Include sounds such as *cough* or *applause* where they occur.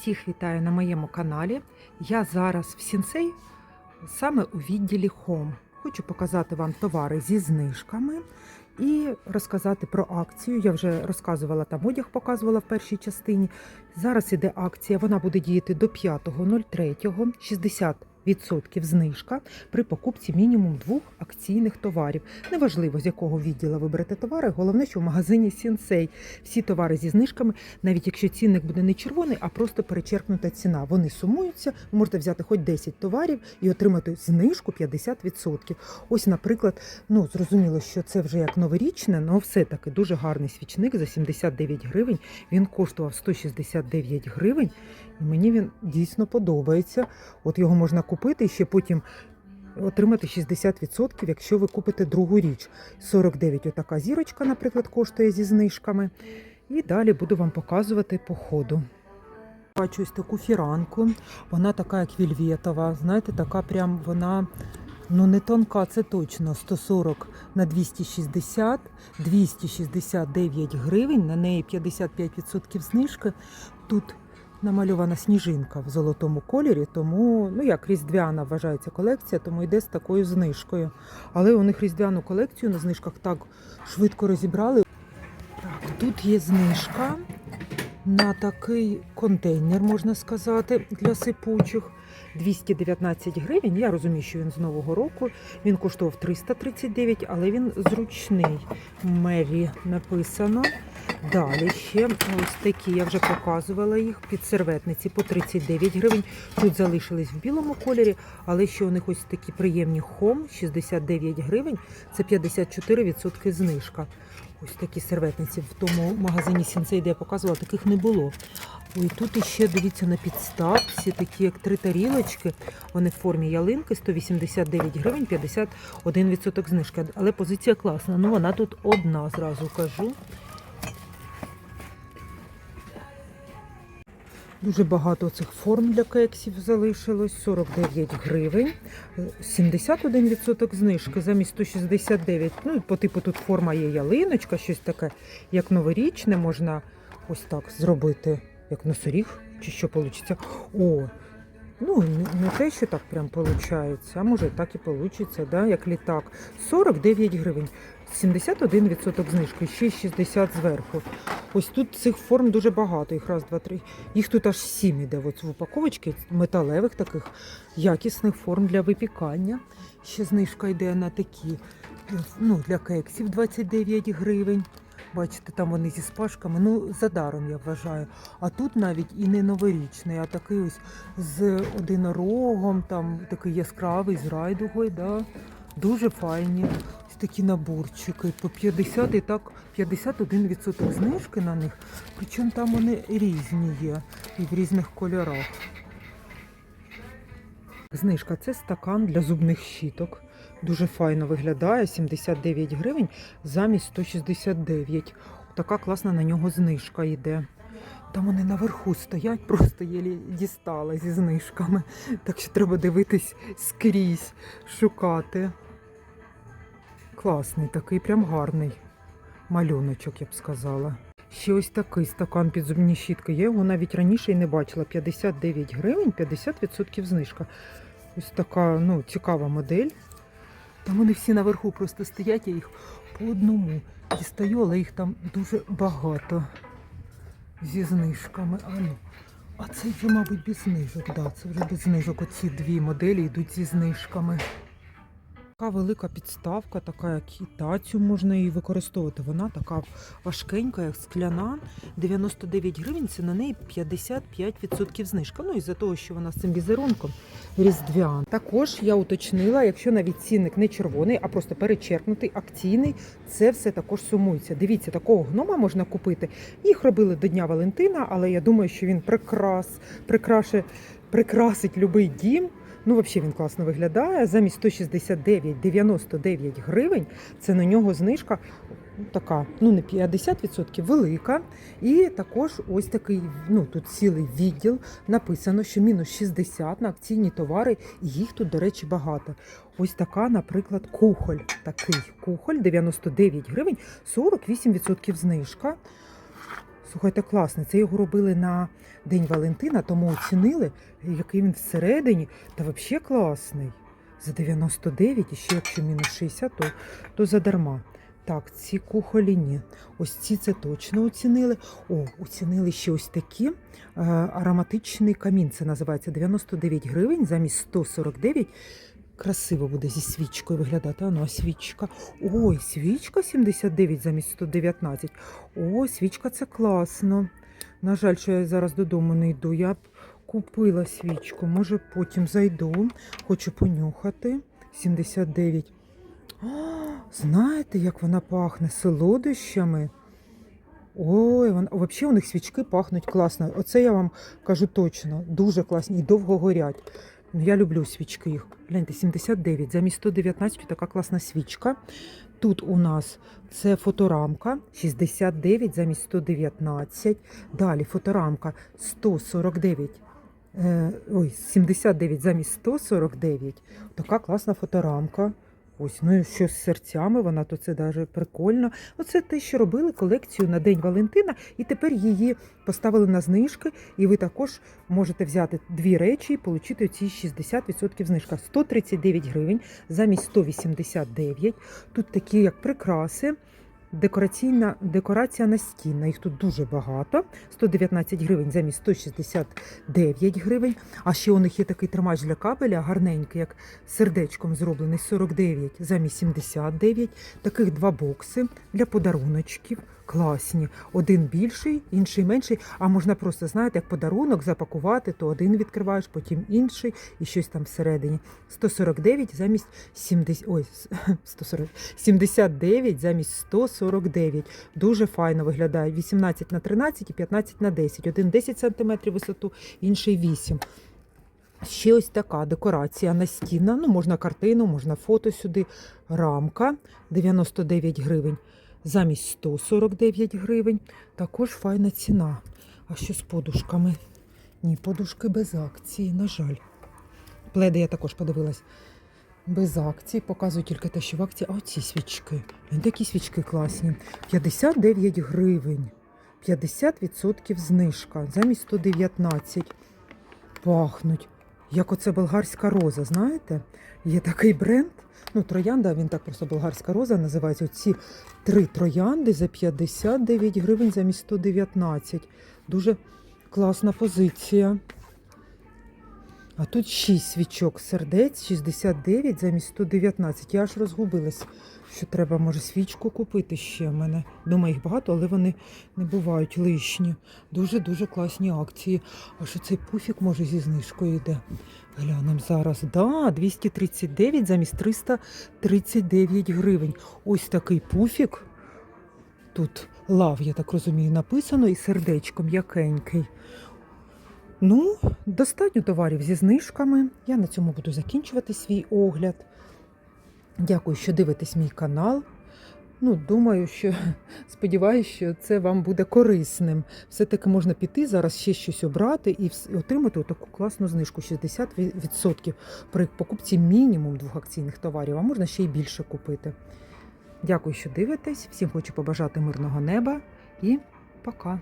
Всіх вітаю на моєму каналі. Я зараз в Сінсей саме у відділі Home. Хочу показати вам товари зі знижками і розказати про акцію. Я вже розказувала там одяг, показувала в першій частині. Зараз іде акція, вона буде діяти до 5.03, 60 Відсотків знижка при покупці мінімум двох акційних товарів. Неважливо, з якого відділу ви берете товари. Головне, що в магазині Сінсей всі товари зі знижками, навіть якщо цінник буде не червоний, а просто перечеркнута ціна. Вони сумуються. Ви можете взяти хоч 10 товарів і отримати знижку 50%. Ось, наприклад, ну зрозуміло, що це вже як новорічне, але все-таки дуже гарний свічник за 79 гривень. Він коштував 169 гривень, і мені він дійсно подобається. От його можна купити і ще потім отримати 60%, якщо ви купите другу річ. 49 отака зірочка, наприклад, коштує зі знижками. І далі буду вам показувати по ходу. Бачу ось таку фіранку. Вона така, як вільветова. Знаєте, така прям вона. Ну, не тонка, це точно 140 на 260, 269 гривень, на неї 55% знижки. Тут намальована сніжинка в золотому кольорі, тому ну як різдвяна вважається колекція, тому йде з такою знижкою. Але них різдвяну колекцію на знижках так швидко розібрали. Так, тут є знижка на такий контейнер, можна сказати, для сипучих. 219 гривень. Я розумію, що він з нового року. Він коштував 339, але він зручний. Мері написано. Далі ще ось такі, я вже показувала їх під серветниці по 39 гривень. Тут залишились в білому кольорі, але ще у них ось такі приємні хом 69 гривень. Це 54% знижка. Ось такі серветниці в тому магазині Сінцей, де я показувала, таких не було. Ой, тут іще дивіться на підставці, такі як три тарілочки. Вони в формі ялинки, 189 гривень, 51% знижки. Але позиція класна. Ну вона тут одна, зразу кажу. Дуже багато цих форм для кексів залишилось. 49 гривень, 71% знижки замість 169. Ну, по типу тут форма є ялиночка, щось таке, як новорічне, можна ось так зробити, як носоріг, чи що вийде. О, ну не- те, що так прям виходить, а може так і вийде, да, як літак. 49 гривень. 71% знижки, ще 60 зверху. Ось тут цих форм дуже багато. Їх раз, два, три. Їх тут аж сім іде в упаковочці металевих таких якісних форм для випікання. Ще знижка йде на такі ну, для кексів 29 гривень. Бачите, там вони зі спашками. Ну, за даром я вважаю. А тут навіть і не новорічний, а такий ось з одинорогом, там такий яскравий, з райдугою. Да? Дуже файні. Такі наборчики по 50 і так 51% знижки на них. Причому там вони різні є і в різних кольорах. Знижка це стакан для зубних щіток. Дуже файно виглядає, 79 гривень замість 169. Така класна на нього знижка йде. Там вони наверху стоять, просто єлі дістала зі знижками. Так що треба дивитись скрізь, шукати. Класний такий, прям гарний малюночок, я б сказала. Ще ось такий стакан під зубні щітки. Я його навіть раніше і не бачила. 59 гривень, 50% знижка. Ось така ну, цікава модель. Там вони всі наверху просто стоять, я їх по одному дістаю, але їх там дуже багато зі знижками. А, ну, а це вже, мабуть, без знижок. Да, це вже без знижок. Оці дві моделі йдуть зі знижками. Така велика підставка, така як і тацю можна її використовувати. Вона така важкенька, як скляна. 99 гривень, це на неї 55% знижка. Ну, із-за того, що вона з цим візерунком різдвяна. Також я уточнила, якщо навіть цінник не червоний, а просто перечеркнутий, акційний, це все також сумується. Дивіться, такого гнома можна купити. Їх робили до Дня Валентина, але я думаю, що він прикрас, прикраше, прикрасить любий дім. Ну, взагалі він класно виглядає. Замість 169,99 гривень. Це на нього знижка така, ну не 50%, велика. І також ось такий, ну тут цілий відділ. Написано, що мінус 60 на акційні товари, і їх тут, до речі, багато. Ось така, наприклад, кухоль. Такий кухоль 99 гривень, 48% знижка. Слухайте, класний. Це його робили на День Валентина, тому оцінили, який він всередині. Та взагалі класний. За 99, і ще якщо мінус 60, то, то задарма. Так, ці кухолі ні. Ось ці це точно оцінили. О, оцінили ще ось такі. Е, ароматичний камін. Це називається 99 гривень замість 149. Красиво буде зі свічкою виглядати. А ну, свічка. Ой, свічка 79 замість 119. О, свічка це класно. На жаль, що я зараз додому не йду. Я б купила свічку. Може, потім зайду. Хочу понюхати. 79. А, знаєте, як вона пахне солодощами. Ой, вона взагалі у них свічки пахнуть класно. Оце я вам кажу точно. Дуже класні і довго горять. Ну, Я люблю свічки їх. Гляньте, 79. Замість 119 така класна свічка. Тут у нас це фоторамка 69 замість 119. Далі фоторамка 149. Е, ой, 79 замість 149. Така класна фоторамка. Ось, ну і що з серцями, вона то це даже прикольно. Оце те, що робили колекцію на День Валентина, і тепер її поставили на знижки, і ви також можете взяти дві речі і отримати ці 60% знижка. 139 гривень замість 189. Тут такі як прикраси. Декораційна декорація настінна, їх тут дуже багато. 119 гривень замість 169 гривень. А ще у них є такий тримач для кабеля, гарненький, як сердечком зроблений 49 замість 79. Таких два бокси для подаруночків. Класні. Один більший, інший менший. А можна просто, знаєте, як подарунок запакувати, то один відкриваєш, потім інший і щось там всередині. 149 замість 70, ой, 140, 79 *laughs* замість 149. Дуже файно виглядає. 18 на 13 і 15 на 10. Один 10 см висоту, інший 8. Ще ось така декорація настінна. Ну, можна картину, можна фото сюди. Рамка 99 гривень замість 149 гривень. Також файна ціна. А що з подушками? Ні, подушки без акції, на жаль. Пледи я також подивилась. Без акцій. Показую тільки те, що в акції. А оці свічки. Такі свічки класні. 59 гривень. 50% знижка. Замість 119. Пахнуть. Як оце болгарська роза, знаєте? Є такий бренд. Ну, троянда, він так просто болгарська роза називається. Оці три троянди за 59 гривень замість 119. Дуже класна позиція. А тут 6 свічок сердець, 69 замість 119. Я аж розгубилась, що треба, може, свічку купити ще в мене. Думаю, їх багато, але вони не бувають лишні. Дуже-дуже класні акції. А що цей пуфік, може, зі знижкою йде? Глянемо зараз. Да, 239 замість 339 гривень. Ось такий пуфік. Тут лав, я так розумію, написано і сердечком м'якенький. Ну, достатньо товарів зі знижками. Я на цьому буду закінчувати свій огляд. Дякую, що дивитесь мій канал. Ну, думаю, що *laughs* сподіваюся, що це вам буде корисним. Все-таки можна піти зараз ще щось обрати і отримати таку класну знижку 60% при покупці мінімум двох акційних товарів, а можна ще й більше купити. Дякую, що дивитесь. Всім хочу побажати мирного неба і пока.